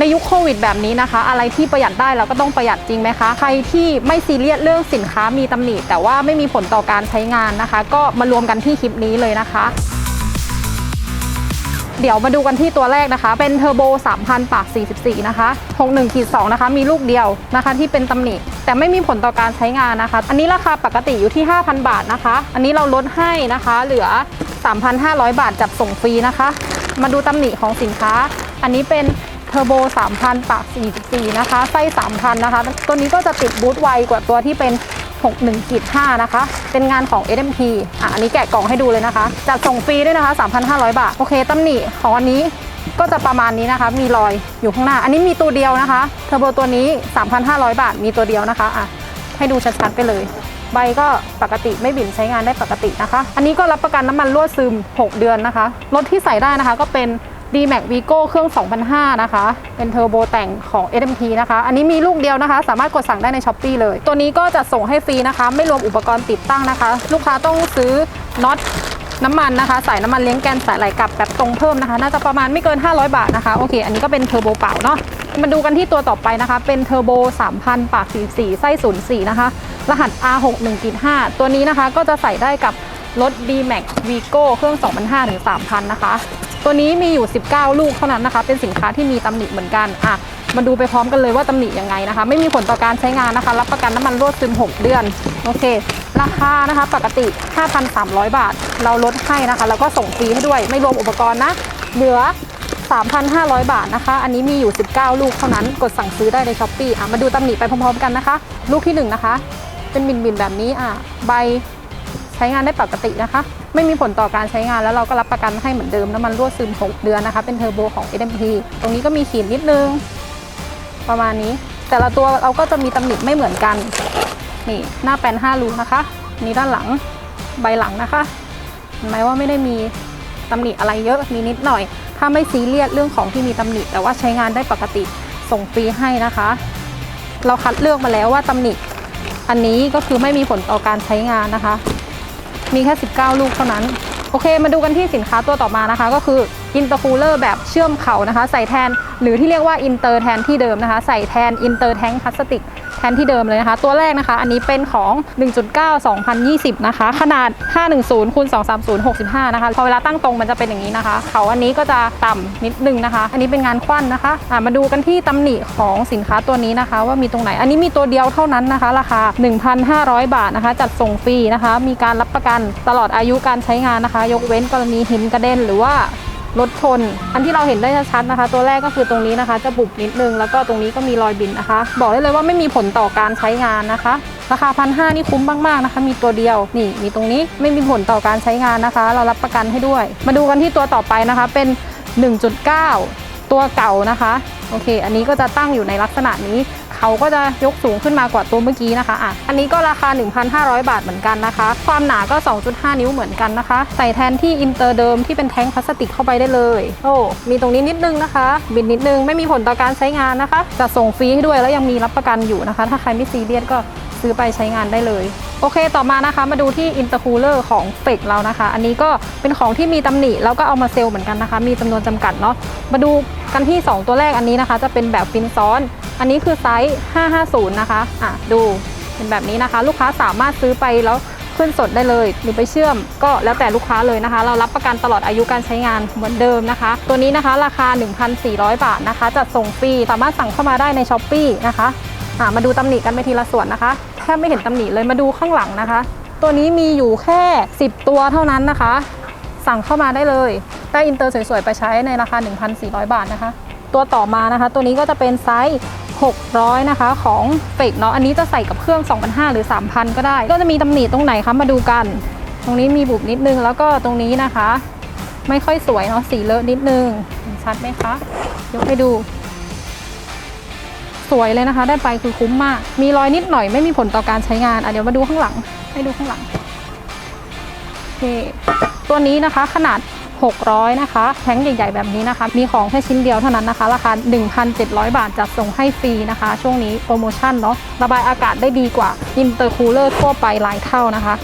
ในยุคโควิดแบบนี้นะคะ อะไรที่ประหยัดได้เราก็ต้องประหยัดจริงไหมคะ ใครที่ไม่ซีเรียสเรื่องสินค้ามีตำหนิ แต่ว่าไม่มีผลต่อการใช้งานนะคะ ก็มารวมกันที่คลิปนี้เลยนะคะ เดี๋ยวมาดูกันที่ตัวแรกนะคะ เป็นเทอร์โบ 3,000 ปาก 44 นะคะ 61ขีด2นะคะ มีลูกเดียวนะคะ ที่เป็นตำหนิ แต่ไม่มีผลต่อการใช้งานนะคะ อันนี้ราคาปกติอยู่ที่ 5,000 บาทนะคะ อันนี้เราลดให้นะคะ เหลือ 3,500 บาทจับส่งฟรีนะคะ มาดูตำหนิของสินค้า อันนี้เป็น เทอร์โบ 3,000 ปาก 44 นะคะ ไส้ 3,000 นะคะ ตัวนี้ก็จะติดบูทไวกว่าตัวที่เป็น 61ขีด5นะคะ เป็นงานของ SMP อะ อันนี้แกะกล่องให้ดูเลยนะคะ จัดส่งฟรีด้วยนะคะ 3,500 บาท โอเคตำหนิของอันนี้ก็จะประมาณนี้นะคะ มีรอยอยู่ข้างหน้า อันนี้มีตัวเดียวนะคะ เทอร์โบตัวนี้ 3,500 บาท มีตัวเดียวนะคะ อะ ให้ดูชัดๆไปเลย ใบก็ปกติไม่บิ่นใช้งานได้ปกตินะคะ อันนี้ก็รับประกันน้ำมันรั่วซึม 6 เดือนนะคะ รถที่ใส่ได้นะคะก็เป็น D-Max Vigo เครื่อง 2005 นะคะ เป็นเทอร์โบแต่งของ SMT นะคะ อันนี้มีลูกเดียวนะคะ สามารถกดสั่งได้ใน s h อ p e e เลย ตัวนี้ก็จะส่งให้ฟรีนะคะ ไม่รวมอุปกรณ์ติดตั้งนะคะ ลูกค้าต้องซื้อน็อตน้ำมันนะคะใส่น้ำมันเลี้ยงแกนสายไหลกลับแบบตรงเพิ่มนะคะ น่าจะประมาณไม่เกิน 500 บาทนะคะ โอเค อันนี้ก็เป็นเทอร์โบเปล่าเนาะ มาดูกันที่ตัวต่อไปนะคะ เป็นเทอร์โบ3,000 ปาก44ไส้04นะคะ รหัส R61.5 ตัวนี้นะคะ ก็จะใส่ได้กับ รถ D-Max Vigo เครื่อง 2,500 ถึง 3,000 นะคะ ตัวนี้มีอยู่ 19 ลูกเท่านั้นนะคะ เป็นสินค้าที่มีตำหนิเหมือนกัน อะ มาดูไปพร้อมกันเลยว่าตำหนิยังไงนะคะ ไม่มีผลต่อการใช้งานนะคะ รับประกันน้ำมันรั่วซึม 6 เดือน โอเค ราคานะคะ ปกติ 5,300 บาท เราลดให้นะคะ แล้วก็ส่งฟรีให้ด้วย ไม่รวมอุปกรณ์นะ เหลือ 3,500 บาทนะคะ อันนี้มีอยู่ 19 ลูกเท่านั้น กดสั่งซื้อได้ในช้อปปี้อะ มาดูตำหนิไปพร้อมๆกันนะคะ ลูกที่หนึ่งนะคะ เป็นบินๆแบบนี้ อะ ใบ ช้งานได้ปกตินะคะ ไม่มีผลต่อการใช้งานแล้วเราก็รับประกันให้เหมือนเดิมน้ำมันรั่วซึม 6 เดือนนะคะ เป็นเทอร์โบของ SMP ตรงนี้ก็มีขีดนิดนึง ประมาณนี้ แต่ละตัวเราก็จะมีตำหนิไม่เหมือนกัน นี่หน้าแปน5รูนะคะ นี่ด้านหลังใบหลังนะคะเห็นไหมว่าไม่ได้มีตำหนิอะไรเยอะมีนิดหน่อย ถ้าไม่ซีเรียสเรื่องของที่มีตำหนิ แต่ว่าใช้งานได้ปกติส่งฟรีให้นะคะ เราคัดเลือกมาแล้วว่าตำหนิอันนี้ก็คือไม่มีผลต่อการใช้งานนะคะ มีแค่ 19 ลูกเท่านั้น โอเค มาดูกันที่สินค้าตัวต่อมานะคะ ก็คืออินเตอร์คูลเลอร์แบบเชื่อมเข่านะคะ ใส่แทน หรือที่เรียกว่าอินเตอร์แทนที่เดิมนะคะ ใส่แทนอินเตอร์แทงพลาสติก ทนที่เดิมเลยนะคะ ตัวแรกนะคะ อันนี้เป็นของ 1.9 2020 นะคะ ขนาด 510คูณ230 65 นะคะ พอเวลาตั้งตรงมันจะเป็นอย่างนี้นะคะ เขาอันนี้ก็จะต่ำนิดนึงนะคะ อันนี้เป็นงานควันนะคะะมาดูกันที่ตำหนิของสินค้าตัวนี้นะคะ ว่ามีตรงไหน อันนี้มีตัวเดียวเท่านั้นนะคะ ราคา 1,500 บาทนะคะ จัดส่งฟรีนะคะ มีการรับประกันตลอดอายุการใช้งานนะคะ ยกเว้นกรณีหินกระเด็นหรือว่า รถชน อันที่เราเห็นได้ชัดนะคะ ตัวแรกก็คือตรงนี้นะคะ จะบุบนิดนึง แล้วก็ตรงนี้ก็มีรอยบินนะคะ บอกได้เลยว่าไม่มีผลต่อการใช้งานนะคะ ราคาพันห้านี่คุ้มมากๆนะคะ มีตัวเดียว นี่มีตรงนี้ไม่มีผลต่อการใช้งานนะคะ เรารับประกันให้ด้วย มาดูกันที่ตัวต่อไปนะคะ เป็น 1.9 ตัวเก่านะคะโอเค อันนี้ก็จะตั้งอยู่ในลักษณะนี้ เขาก็จะยกสูงขึ้นมากว่าตัวเมื่อกี้นะคะอะอันนี้ก็ราคา 1,500 บาทเหมือนกันนะคะ ความหนาก็ 2.5 นิ้วเหมือนกันนะคะ ใส่แทนที่อินเตอร์เดิมที่เป็นแท้งพลาสติกเข้าไปได้เลย โอ้มีตรงนี้นิดนึงนะคะ บินนิดนึงไม่มีผลต่อการใช้งานนะคะ จะส่งฟรีให้ด้วยแล้วยังมีรับประกันอยู่นะคะ ถ้าใครไม่ซีเรียสก็ ซื้อไปใช้งานได้เลย โอเคต่อมานะคะ มาดูที่อินเตอร์คูลเลอร์ของเฟกเรานะคะ อันนี้ก็เป็นของที่มีตำหนิแล้วก็เอามาเซลล์เหมือนกันนะคะ มีจำนวนจำกัดเนาะมาดูกันที่ 2 ตัวแรกอันนี้นะคะ จะเป็นแบบฟินซ้อน อันนี้คือไซส์ 550 นะคะอะดูเป็นแบบนี้นะคะ ลูกค้าสามารถซื้อไปแล้วขึ้นสดได้เลยหรือไปเชื่อมก็แล้วแต่ลูกค้าเลยนะคะ เรารับประกันตลอดอายุการใช้งานเหมือนเดิมนะคะ ตัวนี้นะคะราคา 1,400 บาทนะคะจัดส่งฟรีสามารถสั่งเข้ามาได้ในช้อปปีนะคะ มาดูตำหนิกันไปทีละส่วนนะคะแทบไม่เห็นตำหนิเลยมาดูข้างหลังนะคะ ตัวนี้มีอยู่แค่ 10 ตัวเท่านั้นนะคะ สั่งเข้ามาได้เลยได้อินเตอร์สวยๆไปใช้ในราคา 1,400 บาทนะคะ ตัวต่อมานะคะ ตัวนี้ก็จะเป็นไซส์600 นะคะ ของเฟกเนาะอันนี้จะใส่กับเครื่อง 2,500 หรือ 3,000 ก็ได้ ก็จะมีตำหนิตรงไหนคะมาดูกัน ตรงนี้มีบุบนิดนึงแล้วก็ตรงนี้นะคะ ไม่ค่อยสวยเนาะสีเลอะนิดนึง ชัดไหมคะ ยกให้ดู สวยเลยนะคะ ได้ไปคือคุ้มมาก มีรอยนิดหน่อยไม่มีผลต่อการใช้งานอะเดี๋ยวมาดูข้างหลัง ให้ดูข้างหลังโอเคตัวนี้นะคะขนาด 600 นะคะแท้งใหญ่ ๆ แบบนี้นะคะ มีของแค่ชิ้นเดียวเท่านั้นนะคะ ราคา 1,700 บาทจัดส่งให้ฟรีนะคะ ช่วงนี้โปรโมชั่นเนาะระบายอากาศได้ดีกว่าอินเตอร์คูลเลอร์ทั่วไปหลายเท่านะคะ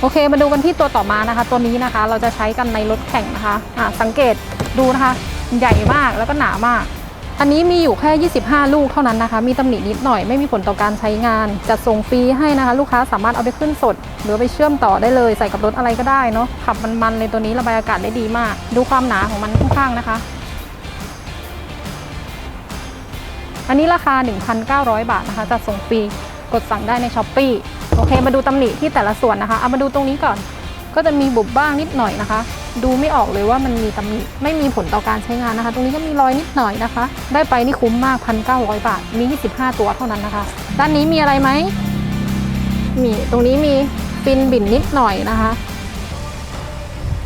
โอเคมาดูกันที่ตัวต่อมานะคะ ตัวนี้นะคะเราจะใช้กันในรถแข่งนะคะอะสังเกตดูนะคะ ใหญ่มากแล้วก็หนามาก อันนี้มีอยู่แค่ 25 ลูกเท่านั้นนะคะ มีตำหนินิดหน่อยไม่มีผลต่อการใช้งาน จัดส่งฟรีให้นะคะ ลูกค้าสามารถเอาไปขึ้นสด หรือไปเชื่อมต่อได้เลยใส่กับรถอะไรก็ได้เนาะขับมันๆเลยตัวนี้ระบายอากาศได้ดีมาก ดูความหนาของมันข้างๆนะคะ อันนี้ราคา 1,900 บาทนะคะ จัดส่งฟรีกดสั่งได้ในช้อปปีโอเค มาดูตำหนิที่แต่ละส่วนนะคะเอามาดูตรงนี้ก่อน ก็จะมีบุบบ้างนิดหน่อยนะคะ ดูไม่ออกเลยว่ามันมีตำหนิไม่มีผลต่อการใช้งานนะคะ ตรงนี้ก็มีรอยนิดหน่อยนะคะ ได้ไปนี่คุ้มมาก 1,900 บาท มี 25 ตัวเท่านั้นนะคะ ด้านนี้มีอะไรไหมมีตรงนี้มีฟินบิ่นนิดหน่อยนะคะ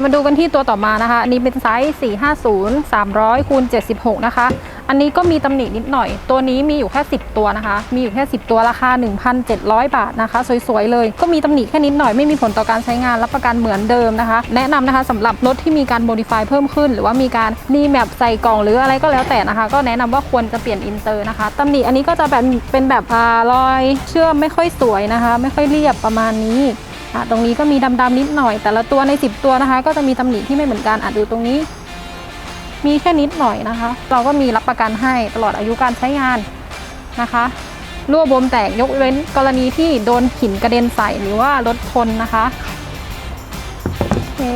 มาดูกันที่ตัวต่อมานะคะ อันนี้เป็นไซส์ 450 300คูณ76 นะคะ อันนี้ก็มีตำหนินิดหน่อย ตัวนี้มีอยู่แค่ 10 ตัวนะคะ มีอยู่แค่ 10 ตัวราคา 1,700 บาทนะคะ สวยๆเลย ก็มีตำหนิแค่นิดหน่อยไม่มีผลต่อการใช้งานรับประกันเหมือนเดิมนะคะ แนะนำนะคะสำหรับรถที่มีการโมดิฟายเพิ่มขึ้น หรือว่ามีการรีแมปใส่กล่องหรืออะไรก็แล้วแต่นะคะ ก็แนะนำว่าควรจะเปลี่ยนอินเตอร์นะคะตำหนิอันนี้ก็จะแบบเป็นแบบอ่ารอยเชื่อมไม่ค่อยสวยนะคะ ไม่ค่อยเรียบประมาณนี้ตรงนี้ก็มีดำๆนิดหน่อย แต่ละตัวใน 10 ตัวนะคะ ก็จะมีตำหนิที่ไม่เหมือนกันอะดูตรงนี้ มีแค่นิดหน่อยนะคะ เราก็มีรับประกันให้ตลอดอายุการใช้งานนะคะรั่วบวมแตกยกเว้นกรณีที่โดนหินกระเด็นใส่หรือว่ารถชนนะคะเฮ้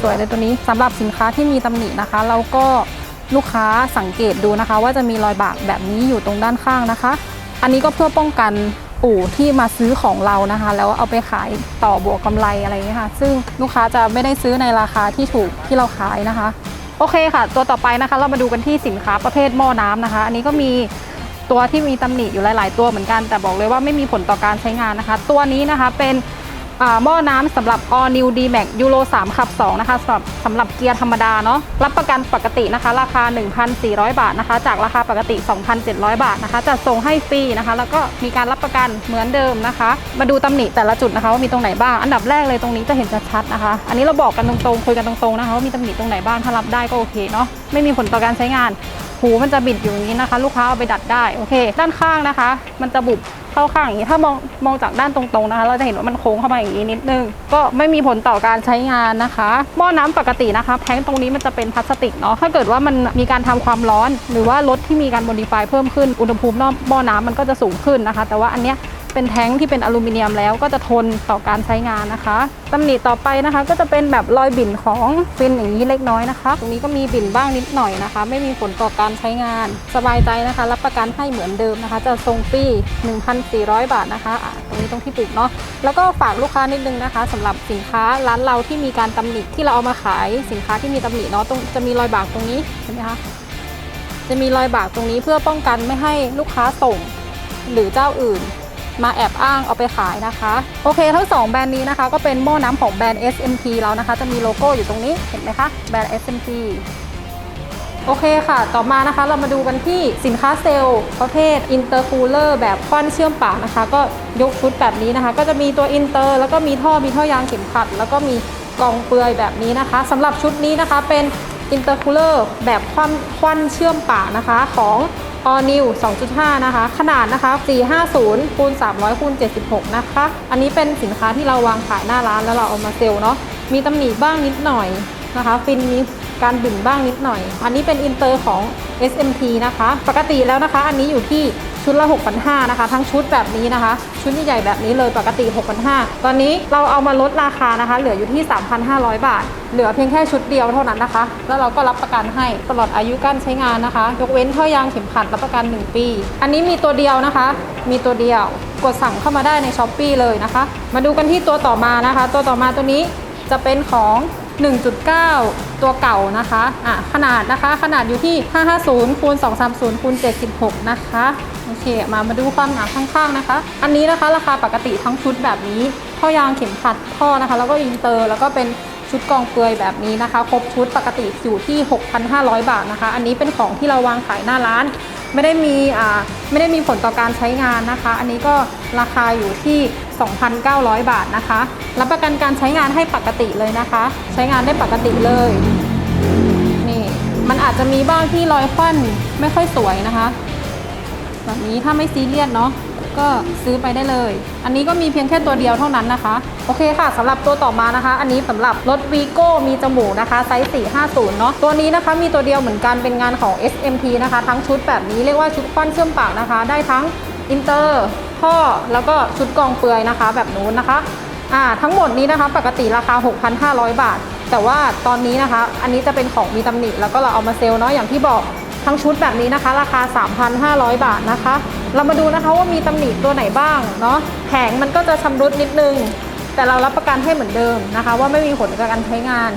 สวยๆเลยตัวนี้สำหรับสินค้าที่มีตำหนินะคะ เราก็ลูกค้าสังเกตดูนะคะ ว่าจะมีรอยบากแบบนี้อยู่ตรงด้านข้างนะคะ อันนี้ก็เพื่อป้องกันอู่ที่มาซื้อของเรานะคะ แล้วเอาไปขายต่อบวกกำไรอะไรอย่างเงี้ยค่ะ ซึ่งลูกค้าจะไม่ได้ซื้อในราคาที่ถูกที่เราขายนะคะ โอเคค่ะ ตัวต่อไปนะคะ เรามาดูกันที่สินค้าประเภทหม้อน้ำนะคะ อันนี้ก็มีตัวที่มีตำหนิอยู่หลาย ๆ ตัวเหมือนกัน แต่บอกเลยว่าไม่มีผลต่อการใช้งานนะคะ ตัวนี้นะคะเป็น หม้อน้ำสำหรับ All New D Max Euro 3ขับ 2 นะคะสำหรับสำหรับเกียร์ธรรมดาเนาะรับประกันปกตินะคะ ราคา 1,400 บาทนะคะ จากราคาปกติ 2,700 บาทนะคะจะส่งให้ฟรีนะคะ แล้วก็มีการรับประกันเหมือนเดิมนะคะ มาดูตำหนิแต่ละจุดนะคะว่ามีตรงไหนบ้าง อันดับแรกเลยตรงนี้จะเห็นชัดๆนะคะ อันนี้เราบอกกันตรงๆคุยกันตรงๆนะคะว่ามีตำหนิตรงไหนบ้างถ้ารับได้ก็โอเคเนาะไม่มีผลต่อการใช้งานหูมันจะบิดอยู่อย่างนี้นะคะ ลูกค้าเอาไปดัดได้โอเค ด้านข้างนะคะ มันจะบุบ เข้าข้างอย่างนี้ ถ้ามองมองจากด้านตรงๆนะคะ เราจะเห็นว่ามันโค้งเข้ามาอย่างนี้นิดนึง ก็ไม่มีผลต่อการใช้งานนะคะ หม้อน้ำปกตินะคะ แท้งตรงนี้มันจะเป็นพลาสติกเนาะ ถ้าเกิดว่ามันมีการทำความร้อน หรือว่ารถที่มีการโมดิฟายเพิ่มขึ้น อุณหภูมินอกหม้อน้ำมันก็จะสูงขึ้นนะคะ แต่ว่าอันเนี้ย เป็นแท้งที่เป็นอลูมิเนียมแล้วก็จะทนต่อการใช้งานนะคะตำหนิต่อไปนะคะ ก็จะเป็นแบบรอยบิ่นของฟินอย่างนี้เล็กน้อยนะคะ ตรงนี้ก็มีบิ่นบ้างนิดหน่อยนะคะ ไม่มีผลต่อการใช้งาน สบายใจนะคะ รับประกันให้เหมือนเดิมนะคะ จะทรงฟรี1,400 บาทนะคะะตรงนี้ตรงที่ปุกเนาะแล้วก็ฝากลูกค้านิดนึงนะคะสำหรับสินค้าร้านเราที่มีการตำหนิที่เราเอามาขายสินค้าที่มีตำหนิเนาะตรงจะมีรอยบากตรงนี้เห็นไหมคะจะมีรอยบากตรงนี้เพื่อป้องกันไม่ให้ลูกค้าส่งหรือเจ้าอื่น มาแอบอ้างเอาไปขายนะคะ โอเคทั้งสองแบรนด์นี้นะคะ ก็เป็นหม้อน้ำของแบรนด์ SMT แล้วนะคะ จะมีโลโก้อยู่ตรงนี้เห็นไหมคะแบรนด์ SMT โอเคค่ะ ต่อมานะคะเรามาดูกันที่สินค้าเซลล์ประเภทอินเตอร์คูลเลอร์แบบควันเชื่อมปากนะคะ ก็ยกชุดแบบนี้นะคะ ก็จะมีตัวอินเตอร์แล้วก็มีท่อมีท่อยางเข็มขัด แล้วก็มีกล่องเปลือยแบบนี้นะคะสำหรับชุดนี้นะคะเป็นอินเตอร์คูลเลอร์แบบควันควันเชื่อมปากนะคะของ All New 2.5 นะคะ ขนาดนะคะ 450คูณ300คูณ76 นะคะ อันนี้เป็นสินค้าที่เราวางขายหน้าร้านแล้วเราเอามาเซลล์เนาะ มีตำหนิบ้างนิดหน่อยนะคะ ฟินมีการบิ่นบ้างนิดหน่อย อันนี้เป็นอินเตอร์ของ SMT นะคะ ปกติแล้วนะคะ อันนี้อยู่ที่ ชุดละ 6,500นะคะ ทั้งชุดแบบนี้นะคะ ชุดใหญ่แบบนี้เลยปกติ 6,500 ตอนนี้เราเอามาลดราคานะคะ เหลืออยู่ที่ 3,500 บาท เหลือเพียงแค่ชุดเดียวเท่านั้นนะคะ แล้วเราก็รับประกันให้ตลอดอายุการใช้งานนะคะ ยกเว้นท่อยางเข็มขัดรับประกัน 1 ปี อันนี้มีตัวเดียวนะคะ มีตัวเดียว กดสั่งเข้ามาได้ในช้อปปีเลยนะคะ มาดูกันที่ตัวต่อมานะคะ ตัวต่อมาตัวนี้จะเป็นของ 1.9 ตัวเก่านะคะอะขนาดนะคะ ขนาดอยู่ที่ 550คูณ230คูณ76 นะคะโอเค มามาดูความหนาข้างๆนะคะ อันนี้นะคะราคาปกติทั้งชุดแบบนี้ท่อยางเข็มขัดท่อนะคะ แล้วก็อินเตอร์แล้วก็เป็นชุดกองเปลือยแบบนี้นะคะ ครบชุดปกติอยู่ที่ 6,500 บาทนะคะ อันนี้เป็นของที่เราวางขายหน้าร้าน ไม่ได้มีอ่าไม่ได้มีผลต่อการใช้งานนะคะ อันนี้ก็ราคาอยู่ที่ 2,900 บาทนะคะ รับประกันการใช้งานให้ปกติเลยนะคะ ใช้งานได้ปกติเลย นี่มันอาจจะมีบ้างที่รอยควันไม่ค่อยสวยนะคะ แบบนี้ถ้าไม่ซีเรียสเนาะ ก็ซื้อไปได้เลย อันนี้ก็มีเพียงแค่ตัวเดียวเท่านั้นนะคะ โอเคค่ะสำหรับตัวต่อมานะคะ อันนี้สำหรับรถวีโก้มีจมูกนะคะไซส์ 450 เนาะตัวนี้นะคะมีตัวเดียวเหมือนกันเป็นงานของ SMT นะคะ ทั้งชุดแบบนี้เรียกว่าชุดควันเชื่อมปากนะคะ ได้ทั้งอินเตอร์ท่อแล้วก็ชุดกองเปลือยนะคะ แบบนู้นนะคะอ่าทั้งหมดนี้นะคะ ปกติราคา 6,500 บาท แต่ว่าตอนนี้นะคะ อันนี้จะเป็นของมีตำหนิแล้วก็เราเอามาเซลล์เนาะอย่างที่บอก ทั้งชุดแบบนี้นะคะ ราคา 3,500 บาทนะคะ เรามาดูนะคะว่ามีตำหนิตัวไหนบ้างเนาะแผงมันก็จะชำรุดนิดนึง แต่เรารับประกันให้เหมือนเดิมนะคะ ว่าไม่มีผลกับการใช้งาน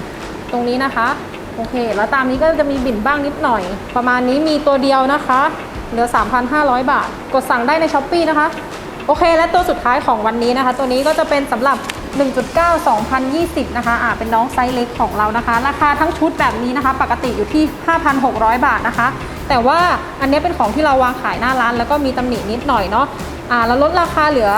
ตรงนี้นะคะโอเค แล้วตามนี้ก็จะมีบิ่นบ้างนิดหน่อย ประมาณนี้มีตัวเดียวนะคะเหลือ 3,500 บาท กดสั่งได้ในช้อปปีนะคะ โอเค และตัวสุดท้ายของวันนี้นะคะ ตัวนี้ก็จะเป็นสำหรับ 1.9 2020 นะคะอ่าเป็นน้องไซส์เล็กของเรานะคะ ราคาทั้งชุดแบบนี้นะคะ ปกติอยู่ที่ 5,600 บาทนะคะ แต่ว่าอันนี้เป็นของที่เราวางขายหน้าร้าน แล้วก็มีตำหนินิดหน่อยเนาะอ่าแล้วลดราคาเหลือ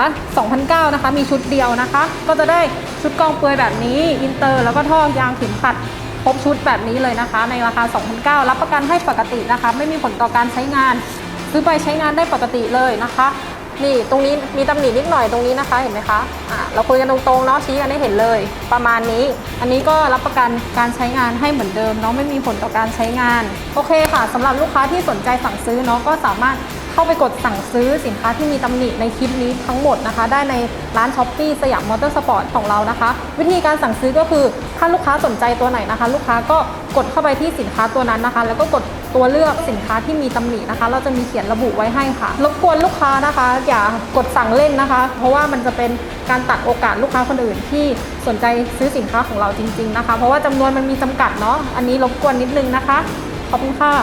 2,900นะคะ มีชุดเดียวนะคะ ก็จะได้ชุดกองเปลือยแบบนี้อินเตอร์ แล้วก็ท่อยางเข็มขัดครบชุดแบบนี้เลยนะคะ ในราคา 2,900 รับประกันให้ปกตินะคะ ไม่มีผลต่อการใช้งาน ซื้อไปใช้งานได้ปกติเลยนะคะ นี่ตรงนี้มีตำหนินิดหน่อยตรงนี้นะคะเห็นไหมคะอ่าเราคุยกันตรงๆเนาะชี้กันให้เห็นเลย ประมาณนี้ อันนี้ก็รับประกันการใช้งานให้เหมือนเดิมเนาะไม่มีผลต่อการใช้งาน โอเคค่ะสำหรับลูกค้าที่สนใจสั่งซื้อเนาะก็สามารถ เข้าไปกดสั่งซื้อสินค้าที่มีตำหนิในคลิปนี้ทั้งหมดนะคะ ได้ในร้านช้อปปี้สยามมอเตอร์สปอร์ตของเรานะคะ วิธีการสั่งซื้อก็คือถ้าลูกค้าสนใจตัวไหนนะคะ ลูกค้าก็กดเข้าไปที่สินค้าตัวนั้นนะคะ แล้วก็กดตัวเลือกสินค้าที่มีตำหนินะคะ เราจะมีเขียนระบุไว้ให้ค่ะ รบกวนลูกค้านะคะ อย่ากดสั่งเล่นนะคะ เพราะว่ามันจะเป็นการตัดโอกาสลูกค้าคนอื่นที่สนใจซื้อสินค้าของเราจริง ๆนะคะ เพราะว่าจำนวนมันมีจำกัดเนาะ อันนี้รบกวนนิดนึงนะคะ ขอบคุณค่ะ